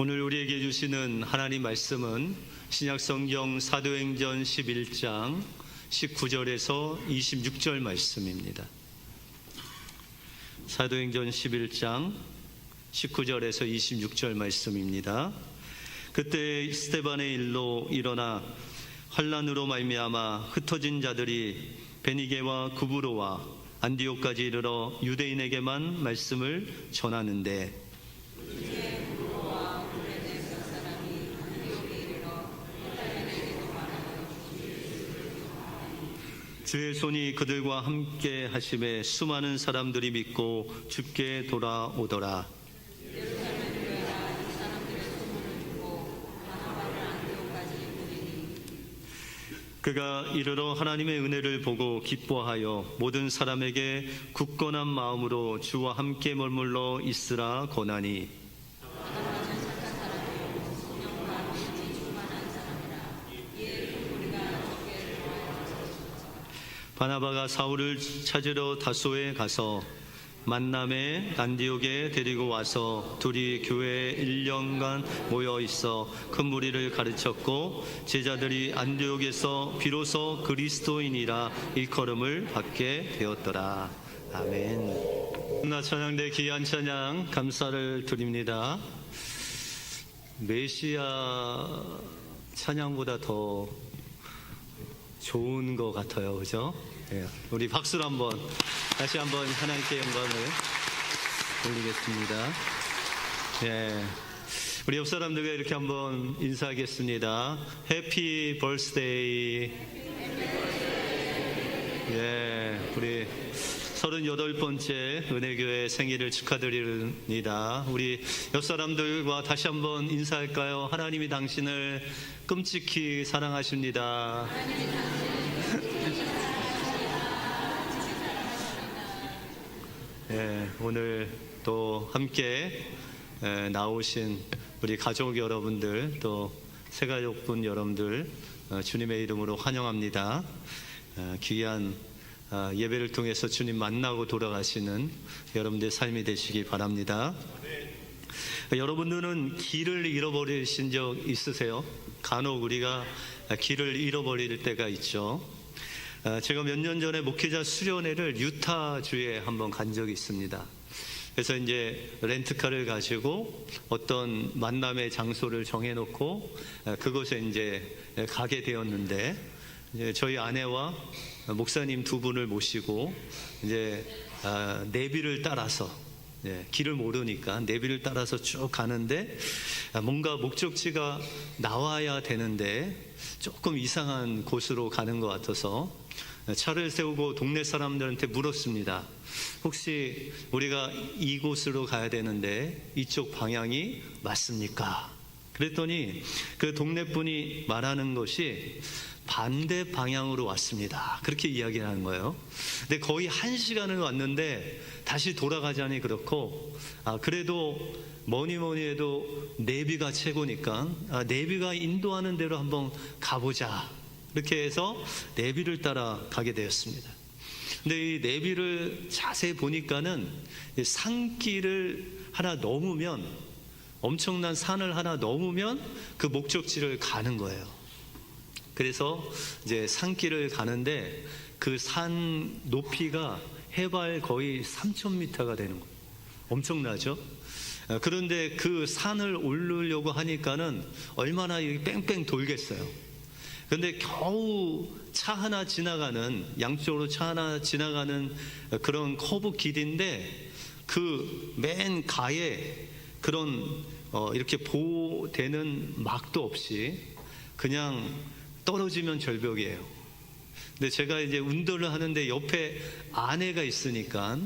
오늘 우리에게 주시는 하나님 말씀은 신약 성경 사도행전 11장 19절에서 26절 말씀입니다. 사도행전 11장 19절에서 26절 말씀입니다. 그때 스테반의 일로 일어나 환란으로 말미암아 흩어진 자들이 베니게와 구브로와 안디옥까지 이르러 유대인에게만 말씀을 전하는데 주의 손이 그들과 함께 하심에 수많은 사람들이 믿고 죽게 돌아오더라. 그가 이르러 하나님의 은혜를 보고 기뻐하여 모든 사람에게 굳건한 마음으로 주와 함께 머물러 있으라 권하니 바나바가 사울을 찾으러 다소에 가서 만남에 안디옥에 데리고 와서 둘이 교회에 1년간 모여 있어 큰 무리를 가르쳤고 제자들이 안디옥에서 비로소 그리스도인이라 일컬음을 받게 되었더라. 아멘. 나 찬양대 귀한 찬양 감사를 드립니다. 메시아 찬양보다 더 좋은 것 같아요. 그죠? 예, 우리 박수로 한번 다시 한번 하나님께 영광을 올리겠습니다. 예. 우리 옆 사람들과 이렇게 한번 인사하겠습니다. 해피 벌스데이. 예, 우리 38번째 은혜교회 생일을 축하드립니다. 우리 옆 사람들과 다시 한번 인사할까요? 하나님이 당신을 끔찍히 사랑하십니다. 예, 오늘 또 함께 에, 나오신 우리 가족 여러분들 또 새가족분 여러분들 어, 주님의 이름으로 환영합니다. 어, 귀한 어, 예배를 통해서 주님 만나고 돌아가시는 여러분들의 삶이 되시기 바랍니다. 여러분들은 길을 잃어버리신 적 있으세요? 간혹 우리가 길을 잃어버릴 때가 있죠. 어, 제가 몇 년 전에 목회자 수련회를 유타주에 한번 간 적이 있습니다. 그래서 이제 렌트카를 가지고 어떤 만남의 장소를 정해놓고 어, 그곳에 이제 가게 되었는데 이제 저희 아내와 목사님 두 분을 모시고 이제 아, 내비를 따라서 예, 길을 모르니까 내비를 따라서 쭉 가는데 아, 뭔가 목적지가 나와야 되는데 조금 이상한 곳으로 가는 것 같아서 차를 세우고 동네 사람들한테 물었습니다. 혹시 우리가 이곳으로 가야 되는데 이쪽 방향이 맞습니까? 그랬더니 그 동네 분이 말하는 것이 반대 방향으로 왔습니다. 그렇게 이야기하는 거예요. 근데 거의 한 시간을 왔는데 다시 돌아가자니 그렇고, 아, 그래도 뭐니 뭐니 해도 내비가 최고니까, 아, 내비가 인도하는 대로 한번 가보자. 이렇게 해서 내비를 따라 가게 되었습니다. 근데 이 내비를 자세히 보니까는 이 산길을 하나 넘으면 엄청난 산을 하나 넘으면 그 목적지를 가는 거예요. 그래서 이제 산길을 가는데 그 산 높이가 해발 거의 3,000m가 되는 거예요. 엄청나죠? 어, 그런데 그 산을 오르려고 하니까는 얼마나 뺑뺑 돌겠어요. 근데 겨우 차 하나 지나가는 양쪽으로 차 하나 지나가는 그런 커브 길인데 그 맨 가에 그런 어 이렇게 보호되는 막도 없이 그냥 떨어지면 절벽이에요. 근데 제가 이제 운전을 하는데 옆에 아내가 있으니까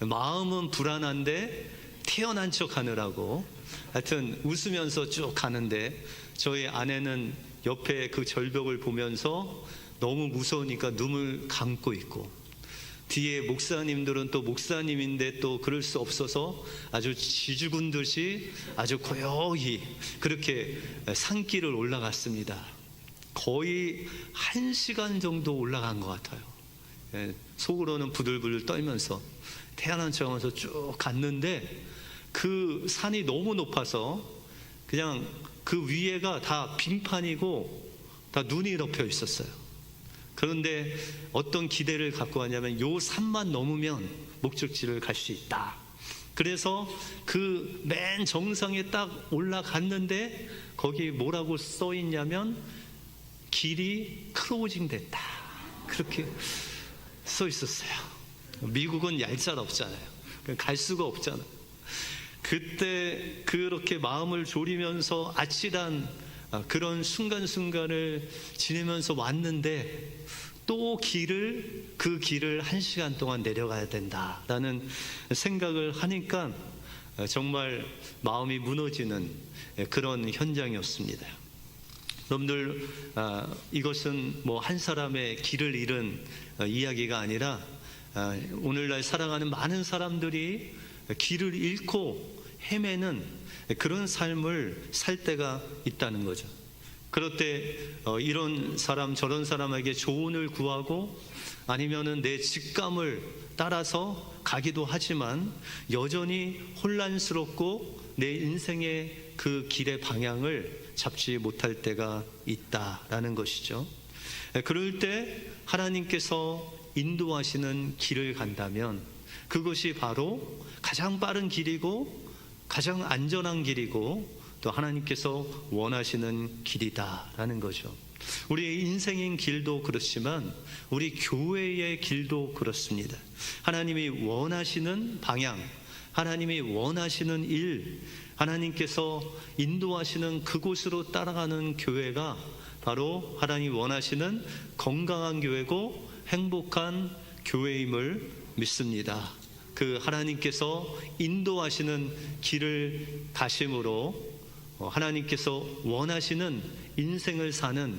마음은 불안한데 태어난 척 하느라고 하여튼 웃으면서 쭉 가는데 저희 아내는 옆에 그 절벽을 보면서 너무 무서우니까 눈을 감고 있고 뒤에 목사님들은 또 목사님인데 또 그럴 수 없어서 아주 지죽은 듯이 아주 고요히 그렇게 산길을 올라갔습니다. 거의 한 시간 정도 올라간 것 같아요. 예, 속으로는 부들부들 떨면서 태어난 척하면서 쭉 갔는데 그 산이 너무 높아서 그냥 그 위에가 다 빙판이고 다 눈이 덮여 있었어요. 그런데 어떤 기대를 갖고 왔냐면 요 산만 넘으면 목적지를 갈 수 있다. 그래서 그 맨 정상에 딱 올라갔는데 거기 뭐라고 써 있냐면 길이 크로징 됐다. 그렇게 써 있었어요. 미국은 얄짤 없잖아요. 갈 수가 없잖아요. 그때 그렇게 마음을 졸이면서 아찔한 아, 그런 순간순간을 지내면서 왔는데 또 길을 그 길을 한 시간 동안 내려가야 된다라는 생각을 하니까 아, 정말 마음이 무너지는 그런 현장이었습니다. 여러분들 아, 이것은 뭐 한 사람의 길을 잃은 어, 이야기가 아니라 아, 오늘날 살아가는 많은 사람들이 길을 잃고 헤매는 그런 삶을 살 때가 있다는 거죠. 그럴 때 어, 이런 사람 저런 사람에게 조언을 구하고 아니면은 내 직감을 따라서 가기도 하지만 여전히 혼란스럽고 내 인생의 그 길의 방향을 잡지 못할 때가 있다라는 것이죠. 에, 그럴 때 하나님께서 인도하시는 길을 간다면 그것이 바로 가장 빠른 길이고 가장 안전한 길이고 또 하나님께서 원하시는 길이다라는 거죠. 우리의 인생인 길도 그렇지만 우리 교회의 길도 그렇습니다. 하나님이 원하시는 방향, 하나님이 원하시는 일, 하나님께서 인도하시는 그곳으로 따라가는 교회가 바로 하나님 원하시는 건강한 교회고 행복한 교회임을 믿습니다. 그 하나님께서 인도하시는 길을 가심으로 어, 하나님께서 원하시는 인생을 사는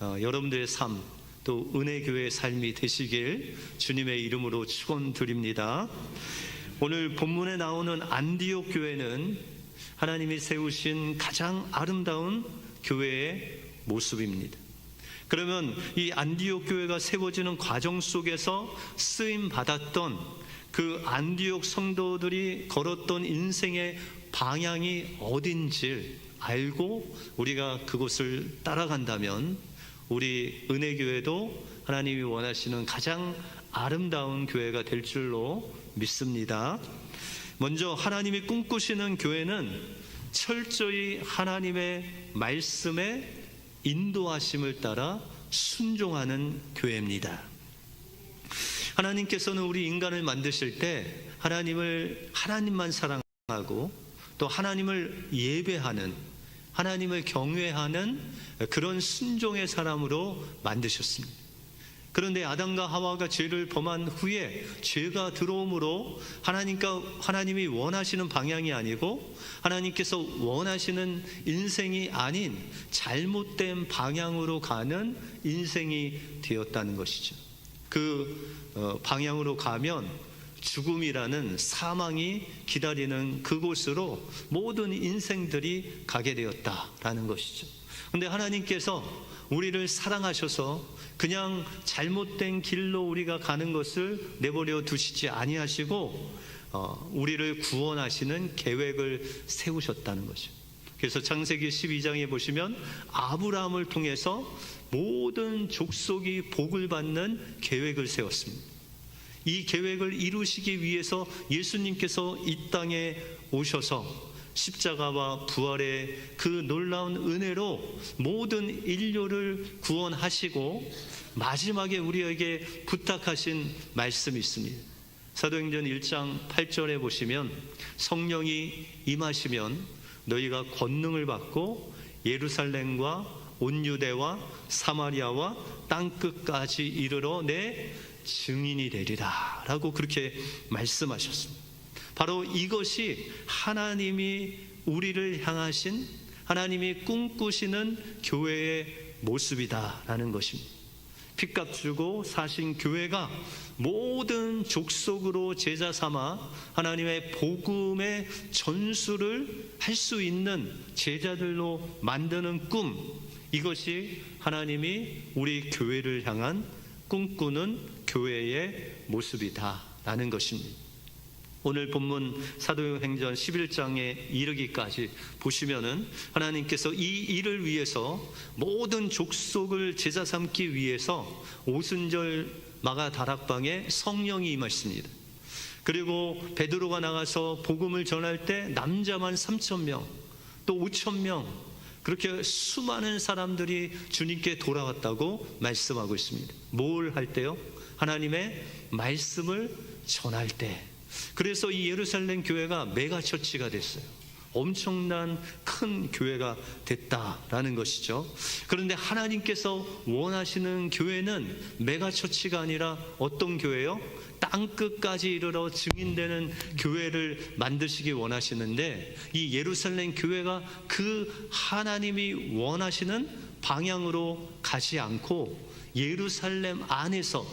어, 여러분들의 삶, 또 은혜 교회의 삶이 되시길 주님의 이름으로 축원드립니다. 오늘 본문에 나오는 안디옥 교회는 하나님이 세우신 가장 아름다운 교회의 모습입니다. 그러면 이 안디옥 교회가 세워지는 과정 속에서 쓰임 받았던 그 안디옥 성도들이 걸었던 인생의 방향이 어딘지 알고 우리가 그곳을 따라간다면 우리 은혜교회도 하나님이 원하시는 가장 아름다운 교회가 될 줄로 믿습니다. 먼저 하나님이 꿈꾸시는 교회는 철저히 하나님의 말씀에 인도하심을 따라 순종하는 교회입니다. 하나님께서는 우리 인간을 만드실 때 하나님을 하나님만 사랑하고 또 하나님을 예배하는 하나님을 경외하는 그런 순종의 사람으로 만드셨습니다. 그런데 아담과 하와가 죄를 범한 후에 죄가 들어옴으로 하나님과 하나님이 원하시는 방향이 아니고 하나님께서 원하시는 인생이 아닌 잘못된 방향으로 가는 인생이 되었다는 것이죠. 그 어, 방향으로 가면 죽음이라는 사망이 기다리는 그곳으로 모든 인생들이 가게 되었다라는 것이죠. 근데 하나님께서 우리를 사랑하셔서 그냥 잘못된 길로 우리가 가는 것을 내버려 두시지 아니하시고 어, 우리를 구원하시는 계획을 세우셨다는 거죠. 그래서 창세기 12장에 보시면 아브라함을 통해서 모든 족속이 복을 받는 계획을 세웠습니다. 이 계획을 이루시기 위해서 예수님께서 이 땅에 오셔서 십자가와 부활의 그 놀라운 은혜로 모든 인류를 구원하시고 마지막에 우리에게 부탁하신 말씀이 있습니다. 사도행전 1장 8절에 보시면 성령이 임하시면 너희가 권능을 받고 예루살렘과 온 유대와 사마리아와 땅 끝까지 이르러 내 증인이 되리라 라고 그렇게 말씀하셨습니다. 바로 이것이 하나님이 우리를 향하신 하나님이 꿈꾸시는 교회의 모습이다라는 것입니다. 핏값 주고 사신 교회가 모든 족속으로 제자 삼아 하나님의 복음의 전수를 할 수 있는 제자들로 만드는 꿈 이것이 하나님이 우리 교회를 향한 꿈꾸는 교회의 모습이다라는 것입니다. 오늘 본문 사도행전 11장에 이르기까지 보시면은 하나님께서 이 일을 위해서 모든 족속을 제자 삼기 위해서 오순절 마가 다락방에 성령이 임하십니다. 그리고 베드로가 나가서 복음을 전할 때 남자만 3천 명, 또 5천 명 그렇게 수많은 사람들이 주님께 돌아왔다고 말씀하고 있습니다. 뭘 할 때요? 하나님의 말씀을 전할 때. 그래서 이 예루살렘 교회가 메가처치가 됐어요. 엄청난 큰 교회가 됐다라는 것이죠. 그런데 하나님께서 원하시는 교회는 메가처치가 아니라 어떤 교회요? 땅 끝까지 이르러 증인되는 교회를 만드시기 원하시는데 이 예루살렘 교회가 그 하나님이 원하시는 방향으로 가지 않고 예루살렘 안에서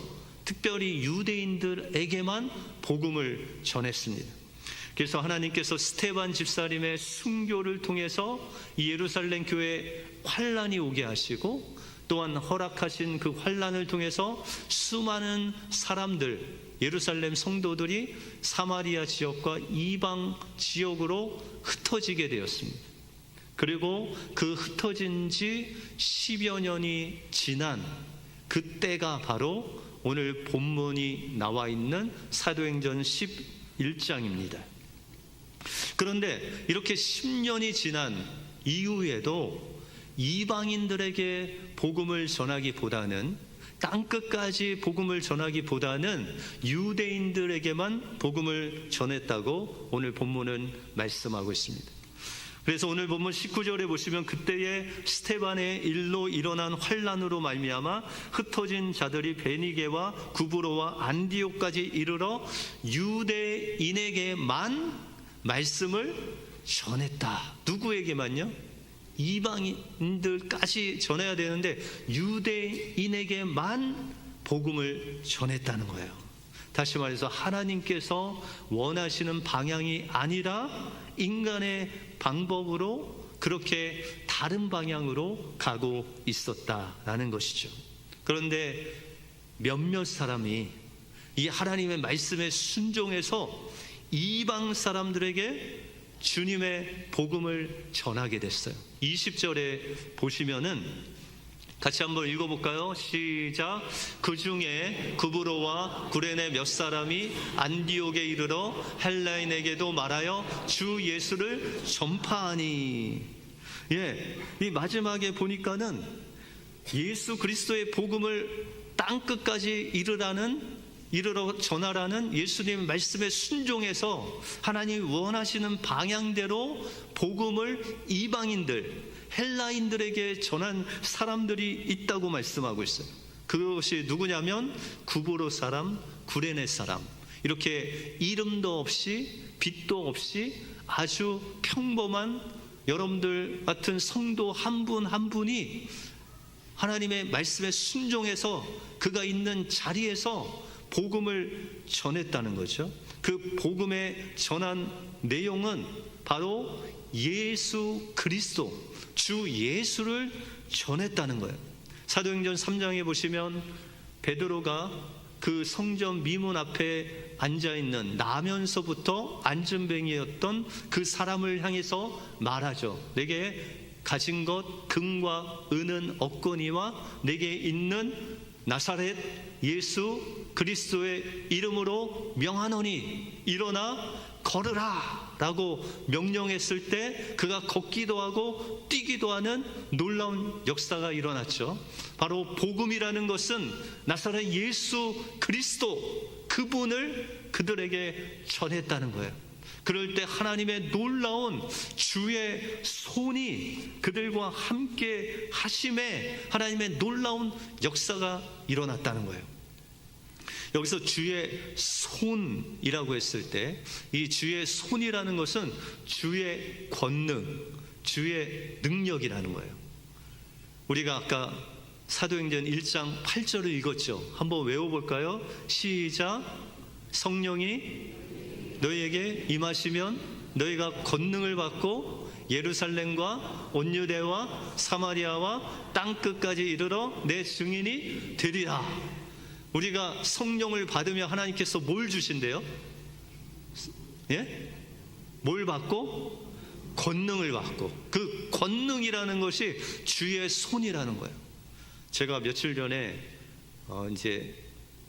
특별히 유대인들에게만 복음을 전했습니다. 그래서 하나님께서 스테반 집사님의 순교를 통해서 이 예루살렘 교회에 환란이 오게 하시고 또한 허락하신 그 환란을 통해서 수많은 사람들 예루살렘 성도들이 사마리아 지역과 이방 지역으로 흩어지게 되었습니다. 그리고 그 흩어진 지 10여 년이 지난 그때가 바로 오늘 본문이 나와 있는 사도행전 11장입니다. 그런데 이렇게 10년이 지난 이후에도 이방인들에게 복음을 전하기보다는 땅 끝까지 복음을 전하기보다는 유대인들에게만 복음을 전했다고 오늘 본문은 말씀하고 있습니다. 그래서 오늘 본문 19절에 보시면 그때의 스테반의 일로 일어난 환란으로 말미암아 흩어진 자들이 베니게와 구브로와 안디옥까지 이르러 유대인에게만 말씀을 전했다. 누구에게만요? 이방인들까지 전해야 되는데 유대인에게만 복음을 전했다는 거예요. 다시 말해서 하나님께서 원하시는 방향이 아니라 인간의 방법으로 그렇게 다른 방향으로 가고 있었다라는 것이죠. 그런데 몇몇 사람이 이 하나님의 말씀에 순종해서 이방 사람들에게 주님의 복음을 전하게 됐어요. 20절에 보시면은 같이 한번 읽어볼까요? 시작. 그 중에 구브로와 구레네 몇 사람이 안디옥에 이르러 헬라인에게도 말하여 주 예수를 전파하니. 예, 이 마지막에 보니까는 예수 그리스도의 복음을 땅 끝까지 이르라는 이르러 전하라는 예수님 말씀에 순종해서 하나님이 원하시는 방향대로 복음을 이방인들 헬라인들에게 전한 사람들이 있다고 말씀하고 있어요. 그것이 누구냐면 구보로 사람, 구레네 사람. 이렇게 이름도 없이 빛도 없이 아주 평범한 여러분들 같은 성도 한 분 한 분이 하나님의 말씀에 순종해서 그가 있는 자리에서 복음을 전했다는 거죠. 그 복음에 전한 내용은 바로 예수 그리스도, 주 예수를 전했다는 거예요. 사도행전 3장에 보시면 베드로가 그 성전 미문 앞에 앉아 있는 나면서부터 앉은뱅이였던 그 사람을 향해서 말하죠. 내게 가진 것 금과 은은 없거니와 내게 있는 나사렛 예수 그리스도의 이름으로 명하노니 일어나 걸으라 라고 명령했을 때 그가 걷기도 하고 뛰기도 하는 놀라운 역사가 일어났죠. 바로 복음이라는 것은 나사렛 예수 그리스도 그분을 그들에게 전했다는 거예요. 그럴 때 하나님의 놀라운 주의 손이 그들과 함께 하심에 하나님의 놀라운 역사가 일어났다는 거예요. 여기서 주의 손이라고 했을 때 이 주의 손이라는 것은 주의 권능, 주의 능력이라는 거예요. 우리가 아까 사도행전 1장 8절을 읽었죠. 한번 외워볼까요? 시작. 성령이 너희에게 임하시면 너희가 권능을 받고 예루살렘과 온유대와 사마리아와 땅 끝까지 이르러 내 증인이 되리라. 우리가 성령을 받으며 하나님께서 뭘 주신대요? 예? 뭘 받고? 권능을 받고 그 권능이라는 것이 주의 손이라는 거예요. 제가 며칠 전에 어 이제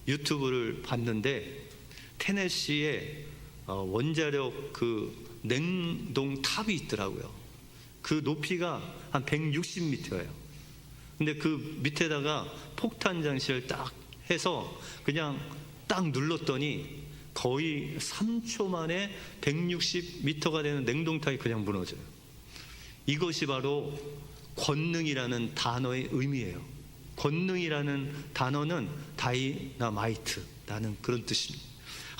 유튜브를 봤는데 테네시에 어 원자력 그 냉동 탑이 있더라고요. 그 높이가 한 160m예요. 근데 그 밑에다가 폭탄 장치를 딱 해서 그냥 딱 눌렀더니 거의 3초 만에 160m가 되는 냉동탑이 그냥 무너져요. 이것이 바로 권능이라는 단어의 의미예요. 권능이라는 단어는 다이나마이트라는 그런 뜻입니다.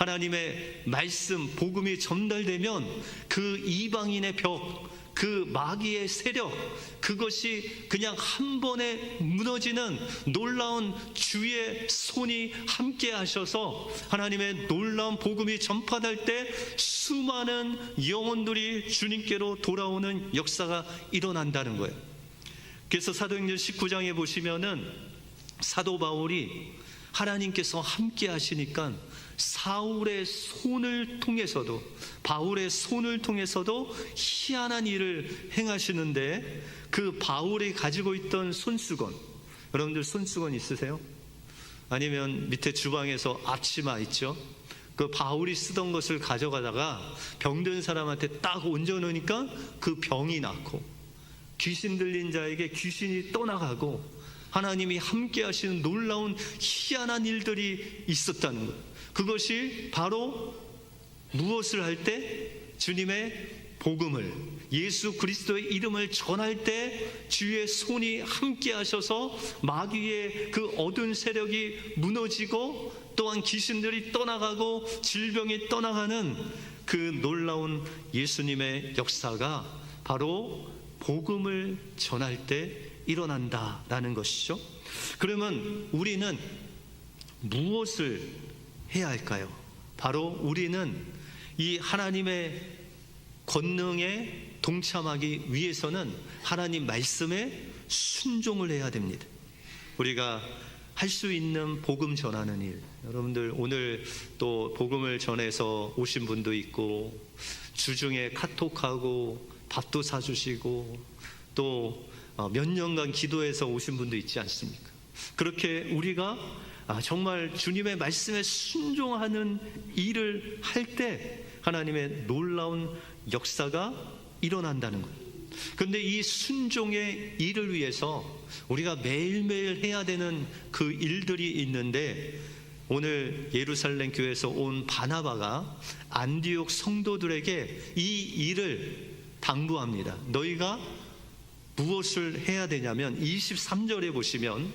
하나님의 말씀, 복음이 전달되면 그 이방인의 벽, 그 마귀의 세력, 그것이 그냥 한 번에 무너지는 놀라운 주의 손이 함께 하셔서 하나님의 놀라운 복음이 전파될 때 수많은 영혼들이 주님께로 돌아오는 역사가 일어난다는 거예요. 그래서 사도행전 19장에 보시면은 사도 바울이 하나님께서 함께 하시니까 사울의 손을 통해서도 바울의 손을 통해서도 희한한 일을 행하시는데 그 바울이 가지고 있던 손수건 여러분들 손수건 있으세요? 아니면 밑에 주방에서 앞치마 있죠? 그 바울이 쓰던 것을 가져가다가 병든 사람한테 딱 얹어 놓으니까 그 병이 낫고 귀신 들린 자에게 귀신이 떠나가고 하나님이 함께 하시는 놀라운 희한한 일들이 있었다는 것. 그것이 바로 무엇을 할 때 주님의 복음을 예수 그리스도의 이름을 전할 때 주의 손이 함께 하셔서 마귀의 그 어두운 세력이 무너지고 또한 귀신들이 떠나가고 질병이 떠나가는 그 놀라운 예수님의 역사가 바로 복음을 전할 때 일어난다라는 것이죠. 그러면 우리는 무엇을 해야 할까요? 바로 우리는 이 하나님의 권능에 동참하기 위해서는 하나님 말씀에 순종을 해야 됩니다. 우리가 할 수 있는 복음 전하는 일. 여러분들 오늘 또 복음을 전해서 오신 분도 있고 주중에 카톡하고 밥도 사주시고 또 몇 년간 기도해서 오신 분도 있지 않습니까? 그렇게 우리가 아, 정말 주님의 말씀에 순종하는 일을 할 때 하나님의 놀라운 역사가 일어난다는 거예요. 근데 이 순종의 일을 위해서 우리가 매일매일 해야 되는 그 일들이 있는데 오늘 예루살렘 교회에서 온 바나바가 안디옥 성도들에게 이 일을 당부합니다. 너희가 무엇을 해야 되냐면 23절에 보시면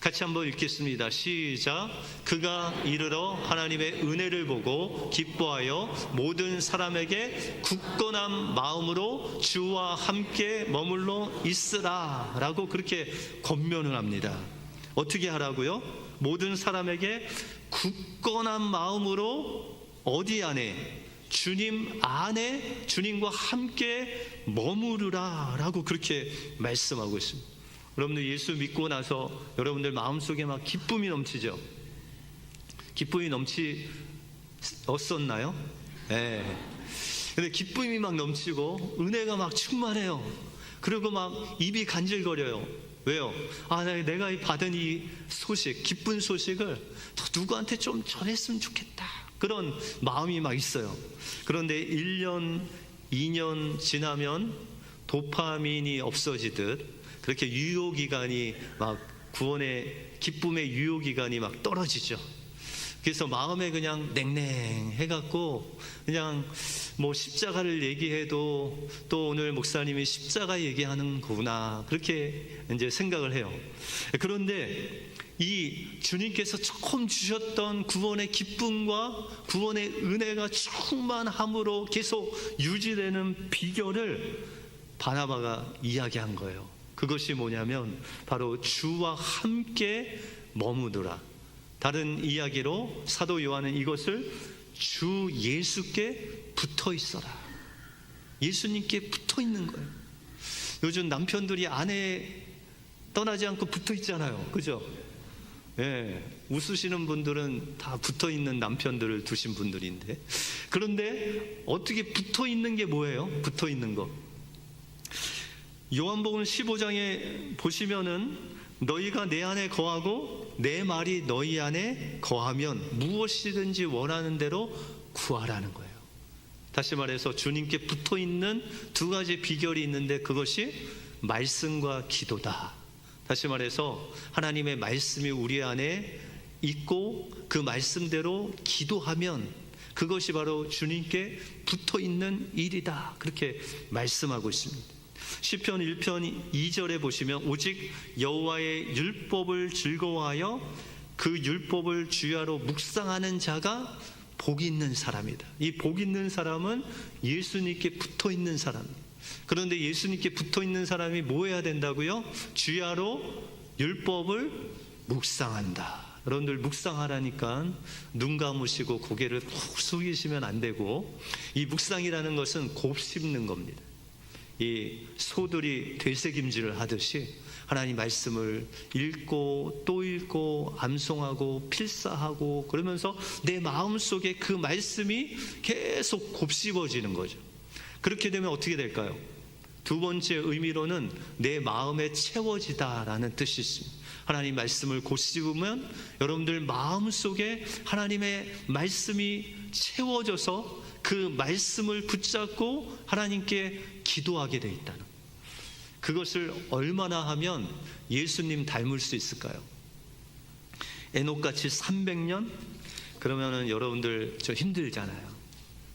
같이 한번 읽겠습니다. 시작. 그가 이르러 하나님의 은혜를 보고 기뻐하여 모든 사람에게 굳건한 마음으로 주와 함께 머물러 있으라. 라고 그렇게 권면을 합니다. 어떻게 하라고요? 모든 사람에게 굳건한 마음으로 어디 안에? 주님 안에 주님과 함께 머무르라. 라고 그렇게 말씀하고 있습니다. 여러분들 예수 믿고 나서 여러분들 마음속에 막 기쁨이 넘치죠? 기쁨이 넘치었었나요? 네. 근데 기쁨이 막 넘치고 은혜가 막 충만해요. 그리고 막 입이 간질거려요. 왜요? 아, 내가 받은 이 소식, 기쁜 소식을 더 누구한테 좀 전했으면 좋겠다. 그런 마음이 막 있어요. 그런데 1년, 2년 지나면 도파민이 없어지듯 그렇게 유효 기간이 막 구원의 기쁨의 유효 기간이 막 떨어지죠. 그래서 마음에 그냥 냉랭해 갖고 그냥 뭐 십자가를 얘기해도 또 오늘 목사님이 십자가 얘기하는 거구나 그렇게 이제 생각을 해요. 그런데 이 주님께서 처음 주셨던 구원의 기쁨과 구원의 은혜가 충만함으로 계속 유지되는 비결을 바나바가 이야기한 거예요. 그것이 뭐냐면 바로 주와 함께 머무더라. 다른 이야기로 사도 요한은 이것을 주 예수께 붙어 있어라. 예수님께 붙어 있는 거예요. 요즘 남편들이 아내 떠나지 않고 붙어 있잖아요. 그죠? 예, 웃으시는 분들은 다 붙어 있는 남편들을 두신 분들인데. 그런데 어떻게 붙어 있는 게 뭐예요? 붙어 있는 거. 요한복음 15장에 보시면은 너희가 내 안에 거하고 내 말이 너희 안에 거하면 무엇이든지 원하는 대로 구하라는 거예요. 다시 말해서 주님께 붙어 있는 두 가지 비결이 있는데 그것이 말씀과 기도다. 다시 말해서 하나님의 말씀이 우리 안에 있고 그 말씀대로 기도하면 그것이 바로 주님께 붙어 있는 일이다. 그렇게 말씀하고 있습니다. 시편 1편 2절에 보시면 오직 여호와의 율법을 즐거워하여 그 율법을 주야로 묵상하는 자가 복 있는 사람이다. 이 복 있는 사람은 예수님께 붙어 있는 사람입니다. 그런데 예수님께 붙어 있는 사람이 뭐 해야 된다고요? 주야로 율법을 묵상한다. 여러분들 묵상하라니까 눈 감으시고 고개를 푹 숙이시면 안 되고 이 묵상이라는 것은 곱씹는 겁니다. 이 소들이 되새김질을 하듯이 하나님 말씀을 읽고 또 읽고 암송하고 필사하고 그러면서 내 마음 속에 그 말씀이 계속 곱씹어지는 거죠. 그렇게 되면 어떻게 될까요? 두 번째 의미로는 내 마음에 채워지다라는 뜻이 있습니다. 하나님 말씀을 곱씹으면 여러분들 마음 속에 하나님의 말씀이 채워져서 그 말씀을 붙잡고 하나님께 기도하게 돼 있다는 그것을 얼마나 하면 예수님 닮을 수 있을까요? 에녹같이 300년? 그러면은 여러분들 저 힘들잖아요.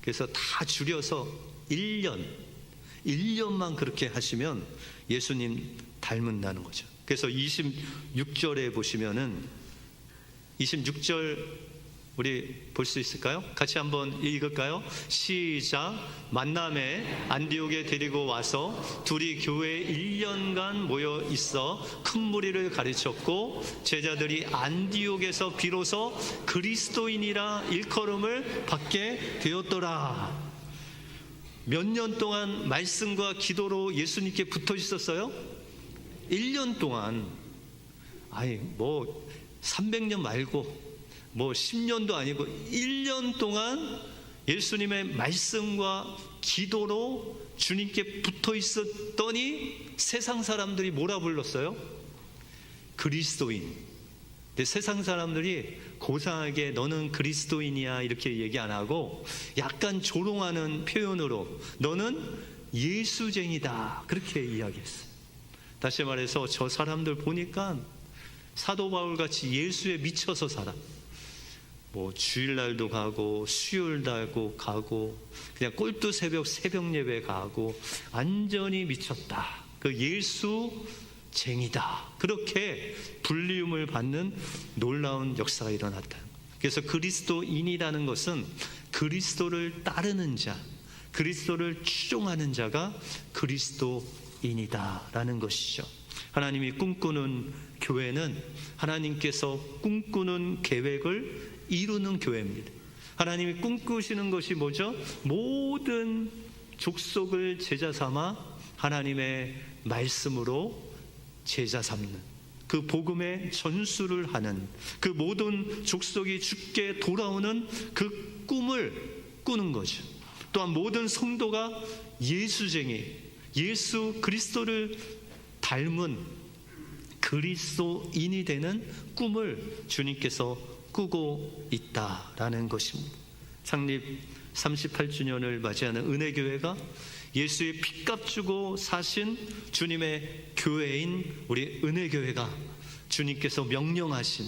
그래서 다 줄여서 1년, 1년만 그렇게 하시면 예수님 닮은다는 거죠. 그래서 26절에 보시면은 26절 우리 볼 수 있을까요? 같이 한번 읽을까요? 시작. 만남에 안디옥에 데리고 와서 둘이 교회에 1년간 모여 있어 큰 무리를 가르쳤고 제자들이 안디옥에서 비로소 그리스도인이라 일컬음을 받게 되었더라. 몇 년 동안 말씀과 기도로 예수님께 붙어 있었어요? 1년 동안 아니 뭐 300년 말고 뭐 10년도 아니고 1년 동안 예수님의 말씀과 기도로 주님께 붙어 있었더니 세상 사람들이 뭐라 불렀어요? 그리스도인. 근데 세상 사람들이 고상하게 너는 그리스도인이야 이렇게 얘기 안 하고 약간 조롱하는 표현으로 너는 예수쟁이다 그렇게 이야기했어요. 다시 말해서 저 사람들 보니까 사도 바울 같이 예수에 미쳐서 살아. 뭐 주일날도 가고 수요일날도 가고 그냥 꼴뚜 새벽 새벽 예배 가고 완전히 미쳤다. 그 예수 쟁이다. 그렇게 불리움을 받는 놀라운 역사가 일어났다. 그래서 그리스도인이라는 것은 그리스도를 따르는 자, 그리스도를 추종하는 자가 그리스도인이다라는 것이죠. 하나님이 꿈꾸는 교회는 하나님께서 꿈꾸는 계획을 이루는 교회입니다. 하나님이 꿈꾸시는 것이 뭐죠? 모든 족속을 제자 삼아 하나님의 말씀으로 제자 삼는 그 복음의 전수를 하는 그 모든 족속이 죽게 돌아오는 그 꿈을 꾸는 거죠. 또한 모든 성도가 예수쟁이, 예수 그리스도를 닮은 그리스도인이 되는 꿈을 주님께서 꾸고 있다라는 것입니다. 창립 38주년을 맞이하는 은혜교회가 예수의 피값 주고 사신 주님의 교회인 우리 은혜교회가 주님께서 명령하신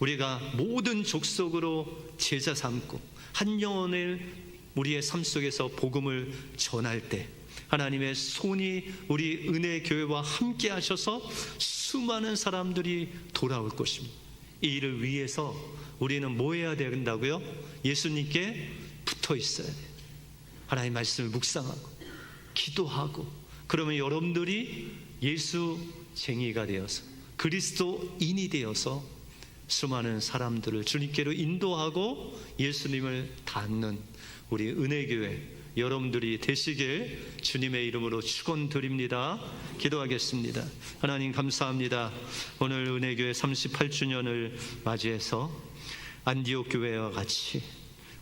우리가 모든 족속으로 제자 삼고 한 영혼을 우리의 삶 속에서 복음을 전할 때 하나님의 손이 우리 은혜 교회와 함께 하셔서 수많은 사람들이 돌아올 것입니다. 이 일을 위해서 우리는 뭐 해야 된다고요? 예수님께 붙어 있어야 돼요. 하나님 말씀을 묵상하고 기도하고 그러면 여러분들이 예수 쟁이가 되어서 그리스도인이 되어서 수많은 사람들을 주님께로 인도하고 예수님을 닮는 우리 은혜교회 여러분들이 되시길 주님의 이름으로 축원드립니다. 기도하겠습니다. 하나님 감사합니다. 오늘 은혜교회 38주년을 맞이해서 안디옥 교회와 같이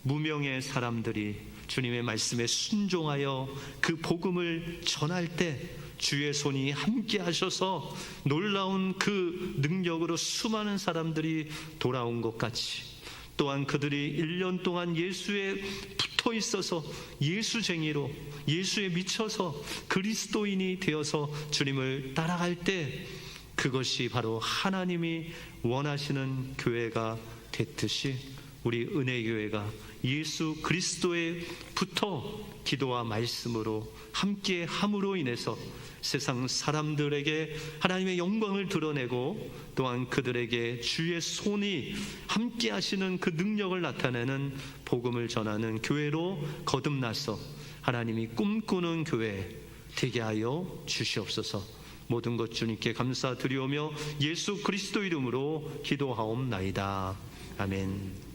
무명의 사람들이 주님의 말씀에 순종하여 그 복음을 전할 때 주의 손이 함께 하셔서 놀라운 그 능력으로 수많은 사람들이 돌아온 것 같이 또한 그들이 1년 동안 예수에 붙어 있어서 예수쟁이로 예수에 미쳐서 그리스도인이 되어서 주님을 따라갈 때 그것이 바로 하나님이 원하시는 교회가 됐듯이 우리 은혜교회가 예수 그리스도에 붙어 기도와 말씀으로 함께 함으로 인해서 세상 사람들에게 하나님의 영광을 드러내고 또한 그들에게 주의 손이 함께 하시는 그 능력을 나타내는 복음을 전하는 교회로 거듭나서 하나님이 꿈꾸는 교회 되게 하여 주시옵소서. 모든 것 주님께 감사드리오며 예수 그리스도 이름으로 기도하옵나이다. 아멘.